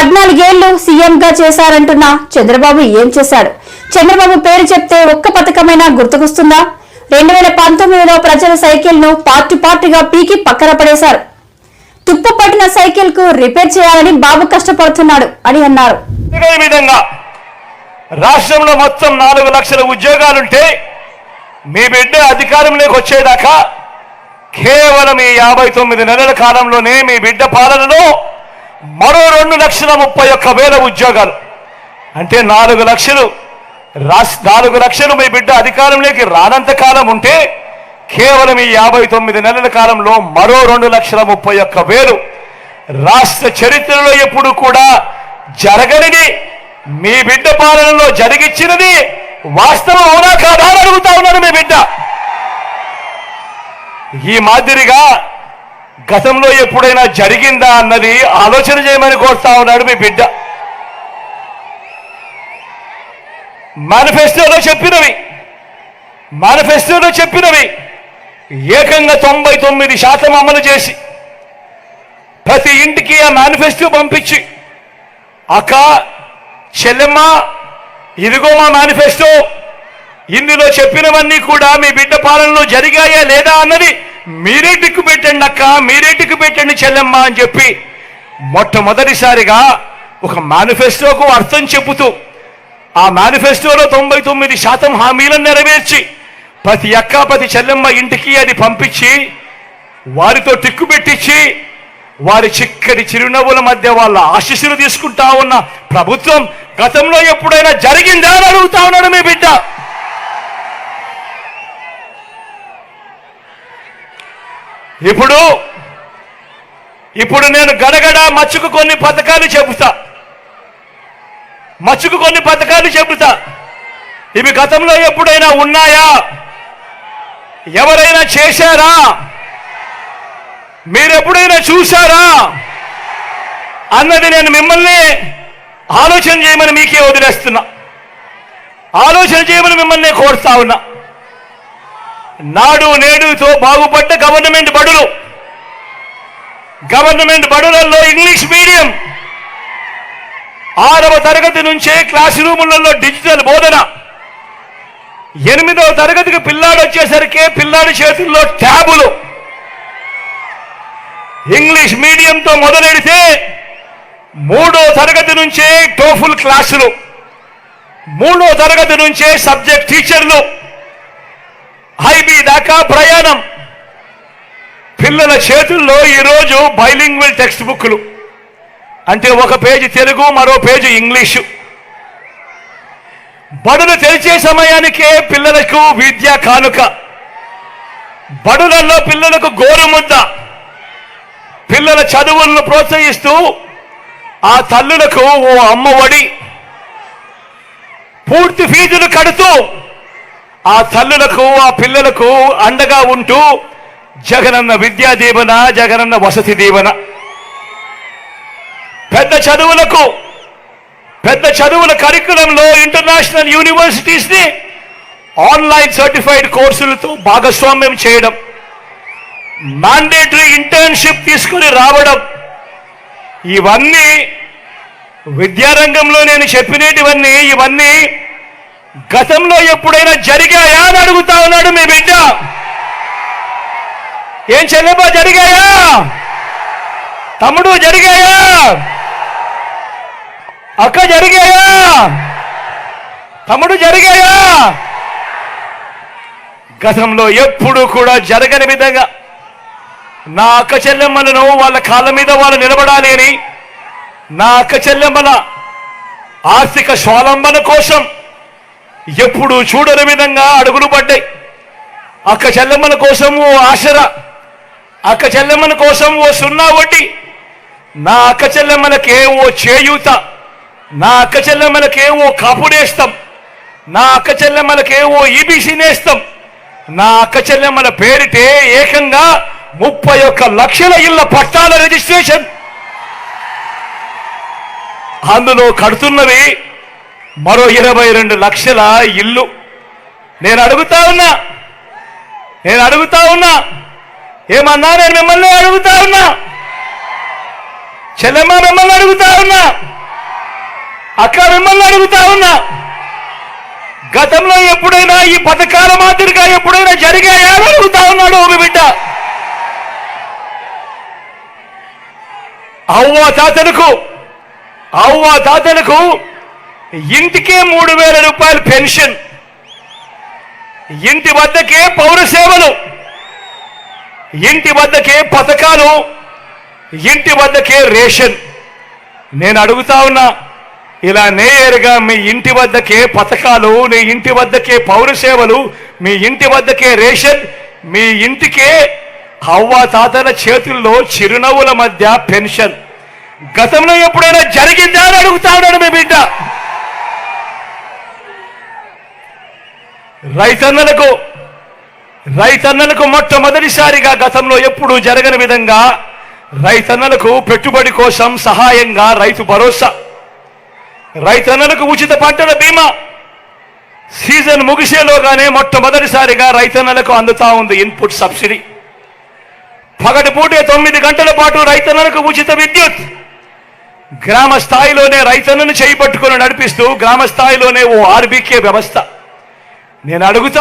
పద్నాలుగేళ్ళు సీఎంగా చేశారంటున్న చంద్రబాబు ఏం చేశాడు? చంద్రబాబు పేరు చెప్తే ఒక్క పథకమైనా గుర్తుకొస్తుందా? రెండు వేల పంతొమ్మిదిలో ప్రజల సైకిల్ను పార్టీ పార్టీగా పీకి పక్కన పడేశారు. తుప్పు పట్టిన సైకిల్కు రిపేర్ చేయాలని బాబు కష్టపడుతున్నాడు అని అన్నారు. ఇదే విధంగా రాష్ట్రంలో మొత్తం నాలుగు లక్షల ఉద్యోగాలుంటే మీ బిడ్డ అధికారంలోకి వచ్చేదాకా కేవలం ఈ యాభై తొమ్మిది నెలల కాలంలోనే మీ బిడ్డ పాలనలో మరో రెండు లక్షల ముప్పై ఒక్క వేల ఉద్యోగాలు. అంటే నాలుగు లక్షలు. రాస్ నాలుగు లక్షలు మీ బిడ్డ అధికారంలోకి రానంత కాలం ఉంటే కేవలం ఈ యాభై తొమ్మిది నెలల కాలంలో మరో రెండు లక్షల ముప్పై ఒక్క వేలు. రాష్ట్ర చరిత్రలో ఎప్పుడు కూడా జరగనిది. మీ బిడ్డ పాలనలో జరిగిచ్చినది వాస్తవం అవునా కాదా అడుగుతా ఉన్నాడు మీ బిడ్డ. ఈ మాదిరిగా గతంలో ఎప్పుడైనా జరిగిందా అన్నది ఆలోచన చేయమని కోరుతా ఉన్నాడు మీ బిడ్డ. మేనిఫెస్టోలో చెప్పినవి. మేనిఫెస్టోలో చెప్పినవి. ఏకంగా తొంభై తొమ్మిది శాతం అమలు చేసి ప్రతి ఇంటికి ఆ మేనిఫెస్టో పంపించి అక్క చెల్లెమ్మ ఇదిగో మా మేనిఫెస్టో ఇందులో చెప్పినవన్నీ కూడా మీ బిడ్డ పాలనలో జరిగాయా లేదా అన్నది మీరే టిక్కు పెట్టండి అక్క మీరే టిక్కు పెట్టండి చెల్లెమ్మ అని చెప్పి మొట్టమొదటిసారిగా ఒక మేనిఫెస్టోకు అర్థం చెబుతూ ఆ మేనిఫెస్టోలో తొంభై తొమ్మిది శాతం హామీలను నెరవేర్చి ప్రతి అక్క ప్రతి చెల్లెమ్మ ఇంటికి అది పంపించి వారితో టిక్కు పెట్టించి వారి చిక్కటి చిరునవ్వుల మధ్య వాళ్ళ ఆశీస్సులు తీసుకుంటా ఉన్న ప్రభుత్వం గతంలో ఎప్పుడైనా జరిగిందా అని అడుగుతా ఉన్నాడు మీ బిడ్డ. ఇప్పుడు ఇప్పుడు నేను గడగడ మచ్చుకు కొన్ని పథకాలు చెబుతా. మచ్చుకు కొన్ని పథకాలు చెబుతా. ఇవి గతంలో ఎప్పుడైనా ఉన్నాయా? ఎవరైనా చేశారా? మీరెప్పుడైనా చూశారా? అన్నది నేను మిమ్మల్ని ఆలోచన చేయమని మీకే వదిలేస్తున్నా. ఆలోచన చేయమని మిమ్మల్ని కోరుతా ఉన్నా. నాడు నేడుతో బాగుపడ్డ గవర్నమెంట్ బడులు. గవర్నమెంట్ బడులలో ఇంగ్లీష్ మీడియం ఆరవ తరగతి నుంచే క్లాస్ రూములలో డిజిటల్ బోధన. ఎనిమిదవ తరగతికి పిల్లాడు వచ్చేసరికి పిల్లాడి చేతుల్లో ట్యాబులు ఇంగ్లీష్ మీడియంతో మొదలెడితే మూడో తరగతి నుంచే టోఫుల్ క్లాసులు మూడో తరగతి నుంచే సబ్జెక్ట్ టీచర్లు హైబీ దాకా ప్రయాణం. పిల్లల చేతుల్లో ఈరోజు బైలింగ్వల్ టెక్స్ట్ బుక్లు అంటే ఒక పేజీ తెలుగు మరో పేజీ ఇంగ్లీషు. బడులు తెరిచే సమయానికే పిల్లలకు విద్యా కానుక. బడులలో పిల్లలకు గోరుముద్ద. పిల్లల చదువులను ప్రోత్సహిస్తూ ఆ తల్లులకు ఓ అమ్మఒడి. పూర్తి ఫీజులు కడుతూ ఆ తల్లులకు ఆ పిల్లలకు అండగా ఉంటూ జగనన్న విద్యా దీవెన జగనన్న వసతి దీవెన పెద్ద చదువులకు పెద్ద చదువుల కరికులంలో ఇంటర్నేషనల్ యూనివర్సిటీస్ని ఆన్లైన్ సర్టిఫైడ్ కోర్సులతో భాగస్వామ్యం చేయడం మాండేటరీ ఇంటర్న్షిప్ తీసుకుని రావడం ఇవన్నీ విద్యారంగంలో నేను చెప్పినటివన్నీ ఇవన్నీ గతంలో ఎప్పుడైనా జరిగాయా అని అడుగుతా ఉన్నాడు మీ బిడ్డ. ఏం చెల్లెబా జరిగాయా? తమ్ముడు జరిగాయా? అక్క జరిగాయా? తమ్ముడు జరిగాయా? గతంలో ఎప్పుడు కూడా జరగని విధంగా నా అక్క చెల్లెమ్మలను వాళ్ళ కాళ్ళ మీద వాళ్ళు నిలబడాలి అని నా అక్క చెల్లెమ్మల ఆర్థిక స్వాలంబన కోసం ఎప్పుడు చూడని విధంగా అడుగులు పడ్డాయి. అక్క చెల్లెమ్మల కోసం ఓ ఆసరా అక్క చెల్లెమ్మల కోసం ఓ సున్నా వడ్డీ నా అక్క చెల్లెమ్మలకే ఓ చేయూత నా అక్క చెల్లెమ్మలకే ఓ కాపుడేస్తాం నా అక్క చెల్లెమ్మలకే ఓ ఈబీసీ నేస్తాం నా అక్క చెల్లెమ్మల పేరిటే ఏకంగా ముప్పై ఒక్క లక్షల ఇళ్ళ పట్టాల రిజిస్ట్రేషన్. అందులో కడుతున్నవి మరో ఇరవై రెండు లక్షల ఇల్లు. నేను అడుగుతా ఉన్నా. నేను అడుగుతా ఉన్నా. ఏమన్నా నేను మిమ్మల్ని అడుగుతా ఉన్నా. చెల్లెమ్మ మిమ్మల్ని అడుగుతా ఉన్నా. అక్క మిమ్మల్ని అడుగుతా ఉన్నా. గతంలో ఎప్పుడైనా ఈ పథకాల మాదిరిగా ఎప్పుడైనా జరిగాయా అడుగుతా ఉన్నాడు ఓ బిడ్డ. అవ్వ తాతలకు అవ్వ తాతలకు ఇంటికే మూడు వేల రూపాయలు పెన్షన్. ఇంటి వద్దకే పౌర సేవలు. ఇంటి వద్దకే పథకాలు. ఇంటి వద్దకే రేషన్. నేను అడుగుతా ఉన్నా ఇలా నేయరుగా మీ ఇంటి వద్దకే పథకాలు నీ ఇంటి వద్దకే పౌర సేవలు మీ ఇంటి వద్దకే రేషన్ మీ ఇంటికే అవ్వ తాతల చేతుల్లో చిరునవ్వుల మధ్య పెన్షన్. గతంలో ఎప్పుడైనా జరిగిందా అని అడుగుతాడు ఉన్నాడు మీ బిడ్డ రైతన్నలకు రైతన్నలకు మొట్టమొదటిసారిగా గతంలో ఎప్పుడూ జరగని విధంగా రైతన్నలకు పెట్టుబడి కోసం సహాయంగా రైతు భరోసా రైతన్నలకు ఉచిత పంటల బీమా సీజన్ ముగిసేలోగానే మొట్టమొదటిసారిగా రైతన్నలకు అందుతా ఉంది ఇన్పుట్ సబ్సిడీ. పగటి పూటే తొమ్మిది గంటల పాటు రైతన్నలకు ఉచిత విద్యుత్. గ్రామ స్థాయిలోనే రైతన్నను చేపట్టుకుని నడిపిస్తూ గ్రామ స్థాయిలోనే ఓ ఆర్బీకే వ్యవస్థ. నేను అడుగుతా